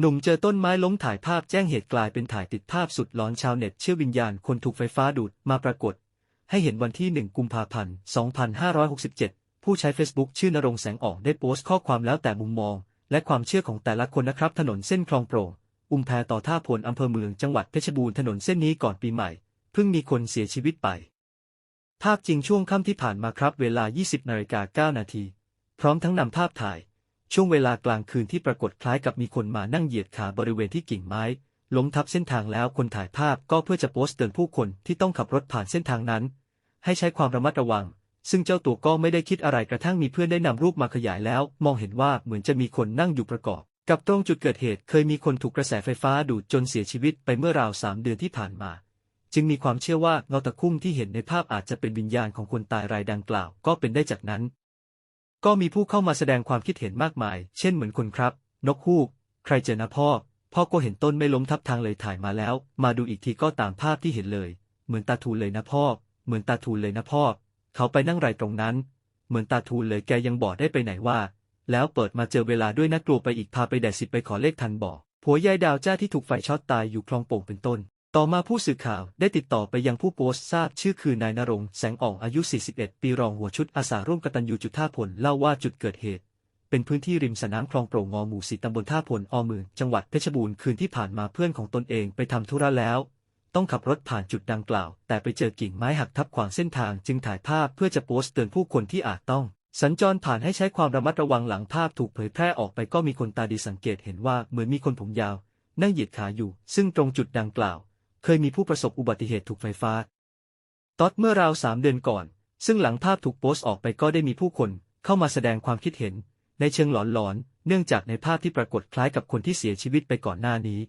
หนุ่มเจอต้นไม้ล้มถ่ายภาพแจ้งเหตุกลายเป็นถ่ายติดภาพสุดหลอนชาวเน็ตเชื่อวิญญาณคนถูกไฟฟ้าดูดมาปรากฏ ให้เห็นวันที่ 1 กุมภาพันธ์ 2567 ผู้ใช้ Facebook ชื่อนรงแสงออกได้โพสต์ข้อความแล้วแต่มุมมอง และความเชื่อของแต่ละคนนะครับ ถนนเส้นคลองโปร่งอุ้มแพต่อท่าพลอำเภอเมืองจังหวัดเพชรบูรณ์ถนนเส้นนี้ก่อนปีใหม่ เพิ่งมีคนเสียชีวิตไป ภาพจริงช่วงค่ำที่ผ่านมาครับ เวลา 20นาฬิกา9นาทีพร้อมทั้งนำภาพถ่าย ช่วงเวลากลางคืนที่ปรากฏคล้ายกับมีคนมานั่งเหยียดขาบริเวณที่กิ่งไม้ ล้มทับเส้นทางแล้วคนถ่ายภาพก็เพื่อจะโพสต์เตือนผู้คนที่ต้องขับรถผ่านเส้นทางนั้น ให้ใช้ความระมัดระวัง ซึ่งเจ้าตัวก็ไม่ได้คิดอะไรกระทั่งมีเพื่อนได้นำรูปมาขยายแล้ว มองเห็นว่าเหมือนจะมีคนนั่งอยู่ประกอบ กับตรงจุดเกิดเหตุเคยมีคนถูกกระแสไฟฟ้าดูดจนเสียชีวิตไปเมื่อราวสามเดือนที่ผ่านมาจึงมีความเชื่อว่าเงาตะคุ่มที่เห็นในภาพอาจจะเป็นวิญญาณของคนตายรายดังกล่าวก็เป็นได้จากนั้น ก็มีผู้เข้ามาแสดงความคิดเห็นมากมาย เช่นเหมือนคนครับ นกฮูก ใครเจอนะพ่อ พ่อก็เห็นต้นไม่ล้มทับทางเลยถ่ายมาแล้ว มาดูอีกทีก็ตามภาพที่เห็นเลย เหมือนตาทูลเลยนะพ่อ เหมือนตาทูลเลยนะพ่อ เขาไปนั่งไรตรงนั้น เหมือนตาทูลเลยแกยังบอกได้ไปไหนว่า แล้วเปิดมาเจอเวลาด้วยนะกลัวไปอีกพาไปแดดสิบไปขอเลขทันบอกผัวยายดาวจ้าที่ถูกไฟช็อตตายอยู่คลองโป่งเป็นต้น ต่อมาผู้สื่อข่าวได้ติดต่อไปยังผู้โพสต์ทราบชื่อคือนายนรงแสงอ่องอายุ 41 ปีรองหัวชุดอาสาร่วมกตัญญูจุดท่าพลเล่าว่าจุดเกิดเหตุ เป็นพื้นที่ริมสนามคลองโปร่งงอหมู่สีตำบลท่าพลอเมืองจังหวัดเพชรบูรณ์คืนที่ผ่านมาเพื่อนของตนเองไปทำธุระแล้ว ต้องขับรถผ่านจุดดังกล่าว แต่ไปเจอกิ่งไม้หักทับขวางเส้นทางจึงถ่ายภาพเพื่อจะโพสต์เตือนผู้คนที่อาจต้อง สัญจรผ่านให้ใช้ความระมัดระวังหลังภาพถูกเผยแพร่ออกไปก็มีคนตาดีสังเกตเห็นว่าเหมือนมีคนผมยาว นั่งเหยียดขาอยู่ ซึ่งตรงจุดดังกล่าว เคยมีผู้ประสบอุบัติเหตุถูกไฟฟ้าตอดเมื่อราวสามเดือนก่อน ซึ่งหลังภาพถูกโพสต์ออกไปก็ได้มีผู้คนเข้ามาแสดงความคิดเห็น ในเชิงหลอนๆ เนื่องจากในภาพที่ปรากฏคล้ายกับคนที่เสียชีวิตไปก่อนหน้านี้